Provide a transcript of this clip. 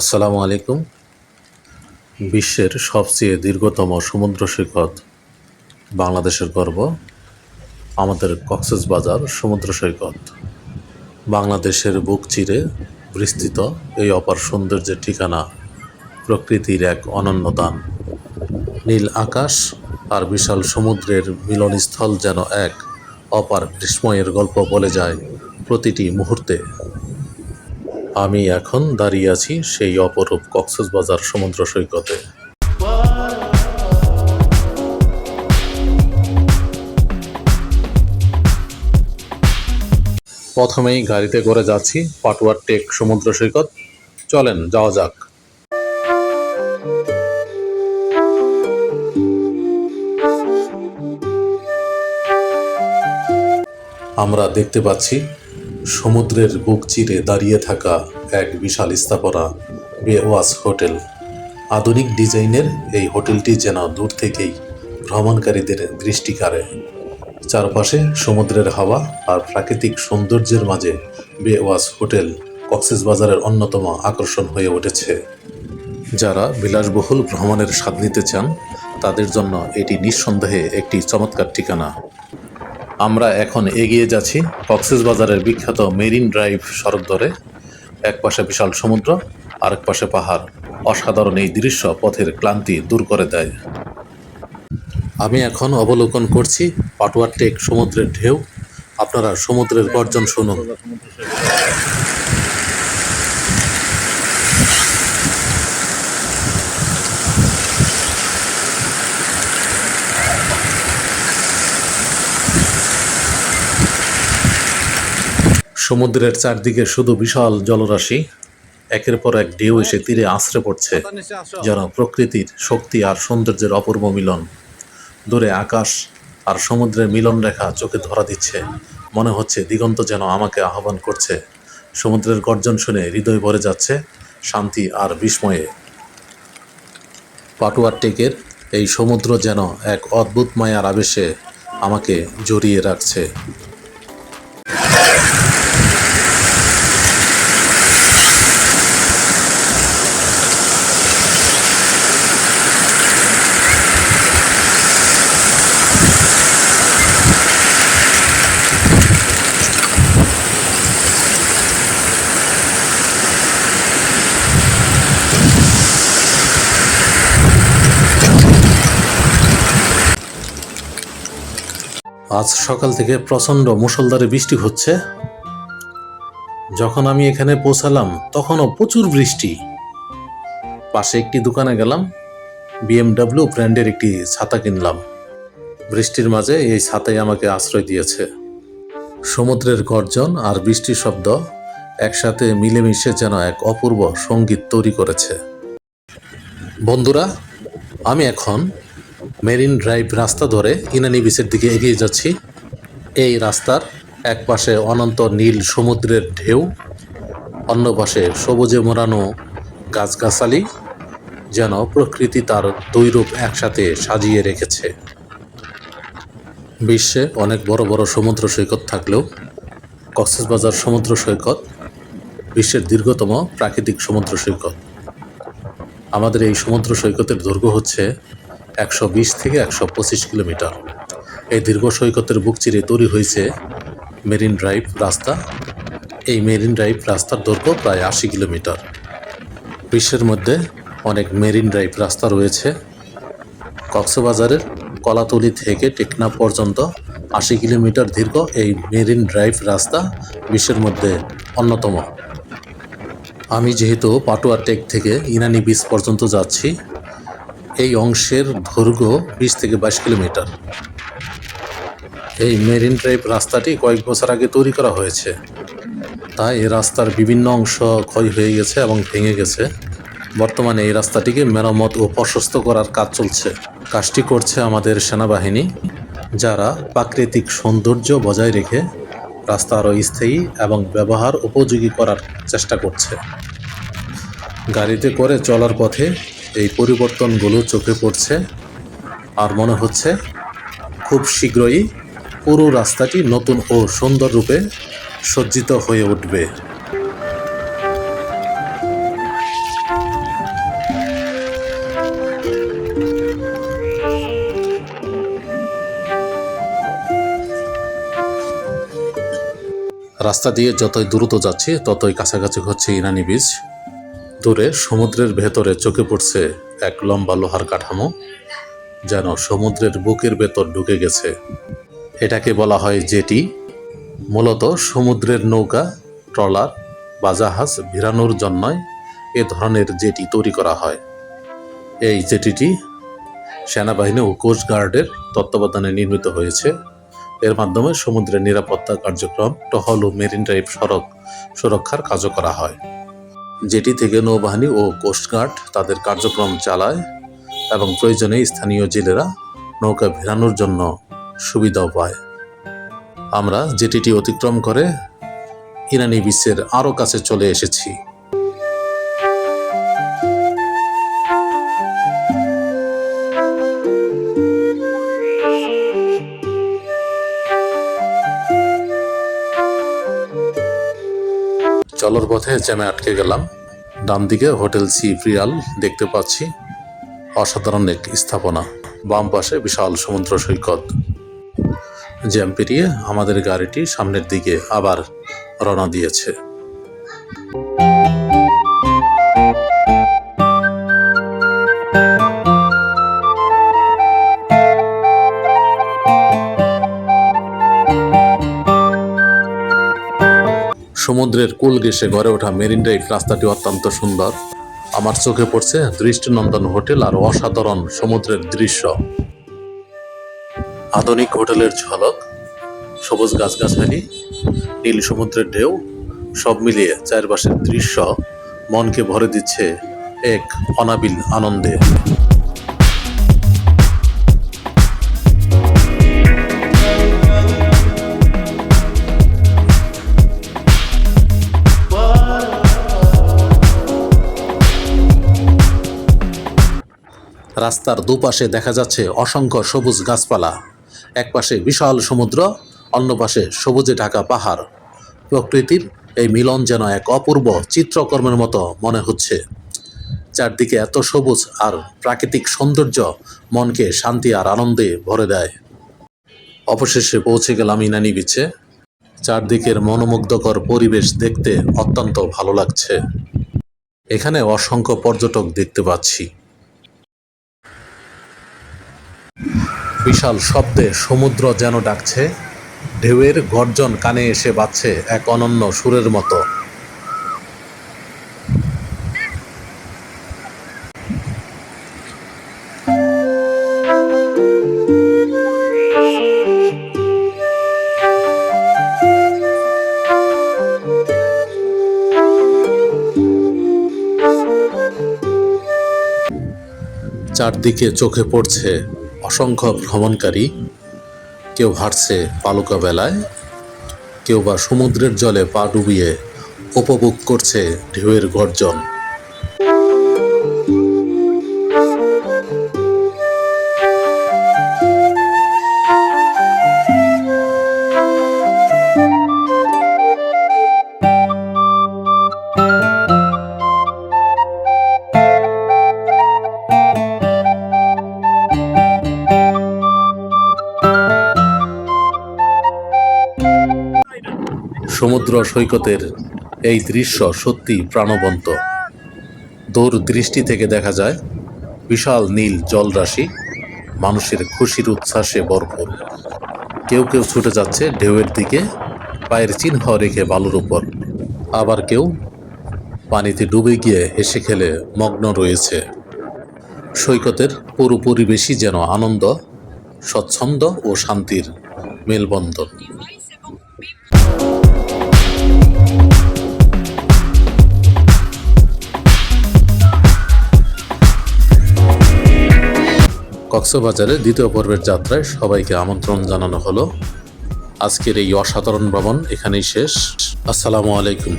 আসসালামু আলাইকুম। বিশ্বের সবচেয়ে দীর্ঘতম সমুদ্র সৈকত বাংলাদেশের গর্ব, আমাদের কক্সবাজার সমুদ্র সৈকত। বাংলাদেশের বুক চিরে বিস্তৃত এই অপার সৌন্দর্যের ঠিকানা প্রকৃতির এক অনন্য দান। নীল আকাশ আর বিশাল সমুদ্রের মিলনস্থল যেন এক অপার বিস্ময়ের গল্প বলে যায় প্রতিটি মুহূর্তে। আমি এখন দাঁড়িয়ে আছি সেই অপরূপ কক্সবাজার সমুদ্র সৈকতে। প্রথমেই গাড়িতে করে যাচ্ছি পাটুয়ার টেক সমুদ্র সৈকত। চলেন, যাওয়া যাক। আমরা দেখতে পাচ্ছি সমুদ্রের বুক চিরে দাঁড়িয়ে থাকা এক বিশাল স্থাপনা, বেওয়াস হোটেল। আধুনিক ডিজাইনের এই হোটেলটি যেন দূর থেকেই ভ্রমণকারীদের দৃষ্টি কাড়ে। চারপাশে সমুদ্রের হাওয়া আর প্রাকৃতিক সৌন্দর্যের মাঝে বেওয়াস হোটেল কক্সবাজারের অন্যতম আকর্ষণ হয়ে উঠেছে। যারা বিলাসবহুল ভ্রমণের স্বাদ নিতে চান, তাদের জন্য এটি নিঃসন্দেহে একটি চমৎকার ঠিকানা। আমরা এখন এগিয়ে যাচ্ছি কক্সবাজারের বিখ্যাত মেরিন ড্রাইভ সড়ক ধরে। এক পাশে বিশাল সমুদ্র, আরেক পাশে পাহাড়। অসাধারণ এই দৃশ্য পথের ক্লান্তি দূর করে দেয়। আমি এখন অবলোকন করছি পাটুয়ার টেক সমুদ্রের ঢেউ। আপনারা সমুদ্রের গর্জন শুনুন। সমুদ্রের চারদিকে শুধু বিশাল জলরাশি, একের পর এক ঢেউ এসে তীরে আশ্রে পড়ছে যেন প্রকৃতির শক্তি আর সৌন্দর্যের অপূর্ব মিলন। দূরে আকাশ আর সমুদ্রের মিলন রেখা চোখে ধরা দিচ্ছে। মনে হচ্ছে দিগন্ত যেন আমাকে আহ্বান করছে। সমুদ্রের গর্জন শুনে হৃদয় ভরে যাচ্ছে শান্তি আর বিস্ময়ে। পাটুয়ার টেকের এই সমুদ্র যেন এক অদ্ভুত মায়ার আবেশে আমাকে জড়িয়ে রাখছে। আজ সকাল থেকে প্রচণ্ড মুষলধারে বৃষ্টি হচ্ছে। যখন আমি এখানে পৌঁছালাম, তখনও প্রচুর বৃষ্টি। পাশে একটি দোকানে গেলাম বিএমডাব্লিউ ব্র্যান্ডের একটি ছাতা কিনলাম। বৃষ্টির মাঝে এই ছাতাই আমাকে আশ্রয় দিয়েছে। সমুদ্রের গর্জন আর বৃষ্টির শব্দ একসাথে মিলেমিশে যেন এক অপূর্ব সংগীত তৈরি করেছে। বন্ধুরা, আমি এখন মেরিন ড্রাইভ রাস্তা ধরে ইনানি বিচের দিকে এগিয়ে যাচ্ছি। এই রাস্তার এক পাশে অনন্ত নীল সমুদ্রের ঢেউ, অন্য পাশে সবুজে মোড়ানো গাছগাছালি যেন প্রকৃতি তার দুই রূপ একসাথে সাজিয়ে রেখেছে। বিশ্বে অনেক বড় বড় সমুদ্র সৈকত থাকলেও কক্সবাজার সমুদ্র সৈকত বিশ্বের দীর্ঘতম প্রাকৃতিক সমুদ্র সৈকত। আমাদের এই সমুদ্র সৈকতের দৈর্ঘ্য হচ্ছে একশো বিশ থেকে একশো পঁচিশ কিলোমিটার। এই দীর্ঘ সৈকতের বুক চিরে তৈরি হয়েছে মেরিন ড্রাইভ রাস্তা। এই মেরিন ড্রাইভ রাস্তার দৈর্ঘ্য প্রায় আশি কিলোমিটার। বিশ্বের মধ্যে অনেক মেরিন ড্রাইভ রাস্তা রয়েছে। কক্সবাজারের কলাতলি থেকে টেকনাফ পর্যন্ত আশি কিলোমিটার দীর্ঘ এই মেরিন ড্রাইভ রাস্তা বিশ্বের মধ্যে অন্যতম। আমি যেহেতু পাটুয়া টেক থেকে ইনানি বিচ পর্যন্ত যাচ্ছি এই অংশের দৈর্ঘ্য বিশ থেকে বাইশ কিলোমিটার। এই মেরিন ড্রাইভ রাস্তাটি কয়েক বছর আগে তৈরি করা হয়েছে। তাই এই রাস্তার বিভিন্ন অংশ ক্ষয় হয়ে গেছে এবং ভেঙে গেছে। বর্তমানে এই রাস্তাটিকে মেরামত ও প্রশস্ত করার কাজ চলছে। কাজটি করছে আমাদের সেনাবাহিনী, যারা প্রাকৃতিক সৌন্দর্য বজায় রেখে রাস্তা আরও স্থায়ী এবং ব্যবহার উপযোগী করার চেষ্টা করছে। গাড়িতে করে চলার পথে এই পরিবর্তনগুলো চোখে পড়ছে আর মনে হচ্ছে খুব শীঘ্রই পুরো রাস্তাটি নতুন ও সুন্দর রূপে সজ্জিত হয়ে উঠবে। রাস্তা দিয়ে যতই দ্রুত যাচ্ছে, ততই কাছাকাছি হচ্ছে ইরানি বীজ দূরে সমুদ্রের ভেতরে চোখে পড়ছে এক লম্বা লোহার কাঠামো, যেন সমুদ্রের বুকের ভেতর ঢুকে গেছে। এটাকে বলা হয় জেটি। মূলত সমুদ্রের নৌকা, ট্রলার বা জাহাজ ভিড়ানোর জন্যই এ ধরনের জেটি তৈরি করা হয়। এই জেটিটি সেনাবাহিনী ও কোস্টগার্ডের তত্ত্বাবধানে নির্মিত হয়েছে। এর মাধ্যমে সমুদ্রের নিরাপত্তা কার্যক্রম, টহল ও মেরিন ড্রাইভ সড়ক সুরক্ষার কাজও করা হয়। জেটি থেকে নৌবাহিনী ও কোস্টগার্ড তাদের কার্যক্রম চালায় এবং প্রয়োজনে স্থানীয় জেলেরা নৌকা ভেড়ানোর জন্য সুবিধাও পায়। আমরা জেটিটি অতিক্রম করে ইরানি বিশ্বের আরও কাছে চলে এসেছি। পথে জ্যামে আটকে গেলাম। ডান দিকে হোটেল সি প্রিয়াল দেখতে পাচ্ছি। অসাধারণ এক স্থাপনা। বাম পাশে বিশাল সমুদ্র সৈকত। জ্যাম পেরিয়ে আমাদের গাড়িটি সামনের দিকে আবার রওনা দিয়েছে। সমুদ্রের কুল ঘেসে গড়ে ওঠা মেরিন ড্রাইভ রাস্তাটি অত্যন্ত সুন্দর। আমার চোখে পড়ছে দৃষ্টিনন্দন হোটেল আর অসাধারণ সমুদ্রের দৃশ্য। আধুনিক হোটেলের ঝলক, সবুজ গাছগাছালি, নীল সমুদ্রের ঢেউ, সব মিলিয়ে চারপাশের দৃশ্য মনকে ভরে দিচ্ছে এক অনাবিল আনন্দে। রাস্তার দুপাশে দেখা যাচ্ছে অসংখ্য সবুজ গাছপালা। এক পাশে বিশাল সমুদ্র, অন্য পাশে সবুজে ঢাকা পাহাড়। প্রকৃতির এই মিলন যেন এক অপূর্ব চিত্রকর্মের মতো মনে হচ্ছে। চারদিকে এত সবুজ আর প্রাকৃতিক সৌন্দর্য মনকে শান্তি আর আনন্দে ভরে দেয়। অবশেষে পৌঁছে গেলাম ইনানি বিচে চারদিকের মনোমুগ্ধকর পরিবেশ দেখতে অত্যন্ত ভালো লাগছে। এখানে অসংখ্য পর্যটক দেখতে পাচ্ছি। বিশাল শব্দে সমুদ্র যেন ডাকছে। ঢেউয়ের গর্জন কানে এসে বাজছে এক অনন্য সুরের মতো। চারদিকে চোখে পড়ছে অসংখ্য ভ্রমণকারী, কেউ হাঁটছে পালুকা বেলায়, কেউ বা সমুদ্রের জলে পা ডুবিয়ে উপভোগ করছে ঢেউয়ের গর্জন। সমুদ্র সৈকতের এই দৃশ্য সত্যি প্রাণবন্ত। দূর দৃষ্টি থেকে দেখা যায়, বিশাল নীল জলরাশি, মানুষের খুশির উচ্ছ্বাসে ভরপুর। কেউ কেউ ছুটে যাচ্ছে ঢেউয়ের দিকে, পায়ের চিহ্ন রেখে বালুর উপর। আবার কেউ পানিতে ডুবে গিয়ে হেসে খেলে মগ্ন রয়েছে। সৈকতের পুরো পরিবেশই যেন আনন্দ, স্বচ্ছন্দ ও শান্তির মেলবন্ধন। কক্সবাজারে দ্বিতীয় পর্বের যাত্রায় সবাইকে আমন্ত্রণ জানানো হলো। আজকের এই অসাধারণ ভ্রমণ এখানেই শেষ। আসসালামু আলাইকুম।